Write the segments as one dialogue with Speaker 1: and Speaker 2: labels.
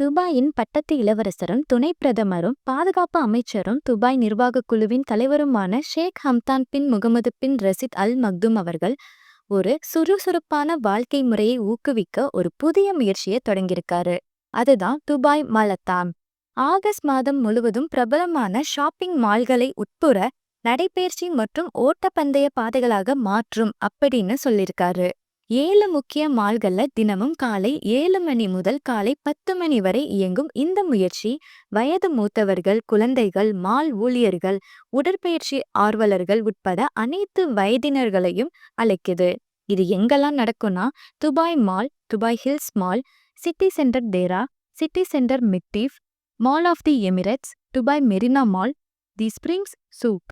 Speaker 1: துபாயின் பட்டத்து இளவரசரும் துணை பிரதமரும் பாதுகாப்பு அமைச்சரும் துபாய் நிர்வாகக் குழுவின் தலைவருமான ஷேக் ஹம்தான் பின் முகமது பின் ரசித் அல் மக்தும் அவர்கள் ஒரு சுறுசுறுப்பான வாழ்க்கை முறையை ஊக்குவிக்க ஒரு புதிய முயற்சியை தொடங்கியிருக்காரு. அதுதான் துபாய் மலத்தாம் ஆகஸ்ட் மாதம் முழுவதும் பிரபலமான ஷாப்பிங் மால்களை உட்புற நடைபயிற்சி மற்றும் ஓட்டப்பந்தய பாதைகளாக மாற்றும் அப்படின்னு சொல்லியிருக்காரு. ஏழு முக்கிய மால்கள்ல தினமும் காலை ஏழு மணி முதல் காலை பத்து மணி வரை இயங்கும் இந்த முயற்சி வயது மூத்தவர்கள் குழந்தைகள் மால் ஊழியர்கள் உடற்பயிற்சி ஆர்வலர்கள் உட்பட அனைத்து வயதினர்களையும் அழைக்குது. இது எங்கெல்லாம் நடக்கும்னா Dubai mall Dubai hills mall city centre Deira city centre Mirdif mall of the Emirates Dubai Marina mall the springs souk.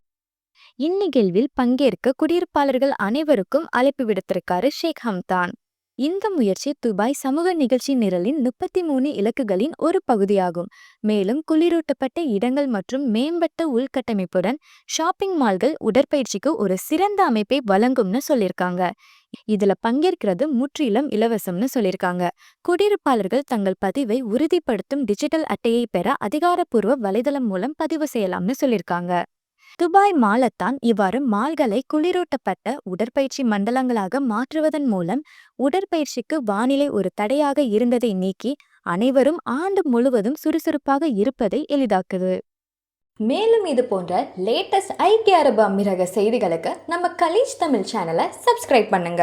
Speaker 1: இந்நிகழ்வில் பங்கேற்க குடியிருப்பாளர்கள் அனைவருக்கும் அழைப்பு விடுத்திருக்காரு ஷேக் ஹம்தான். இந்த முயற்சி துபாய் சமூக நிகழ்ச்சி நிரலின் முப்பத்தி மூணு இலக்குகளின் ஒரு பகுதியாகும். மேலும் குளிரூட்டப்பட்ட இடங்கள் மற்றும் மேம்பட்ட உள்கட்டமைப்புடன் ஷாப்பிங் மால்கள் உடற்பயிற்சிக்கு ஒரு சிறந்த அமைப்பை வழங்கும்னு சொல்லியிருக்காங்க. இதுல பங்கேற்கிறது முற்றிலும் இலவசம்னு சொல்லியிருக்காங்க. குடியிருப்பாளர்கள் தங்கள் பதிவை உறுதிப்படுத்தும் டிஜிட்டல் அட்டையை பெற அதிகாரப்பூர்வ வலைதளம் மூலம் பதிவு செய்யலாம்னு சொல்லியிருக்காங்க. துபாய் மாலத்தான் இவ்வாறு மால்களை குளிரூட்டப்பட்ட உடற்பயிற்சி மண்டலங்களாக மாற்றுவதன் மூலம் உடற்பயிற்சிக்கு வானிலை ஒரு தடையாக இருந்ததை நீக்கி அனைவரும் ஆண்டு முழுவதும் சுறுசுறுப்பாக இருப்பதை எளிதாக்குது.
Speaker 2: மேலும் இது போன்ற லேட்டஸ்ட் ஐக்கிய அரபு அமீரக செய்திகளுக்கு நம்ம கலீஜ் தமிழ் சேனலை சப்ஸ்கிரைப் பண்ணுங்க.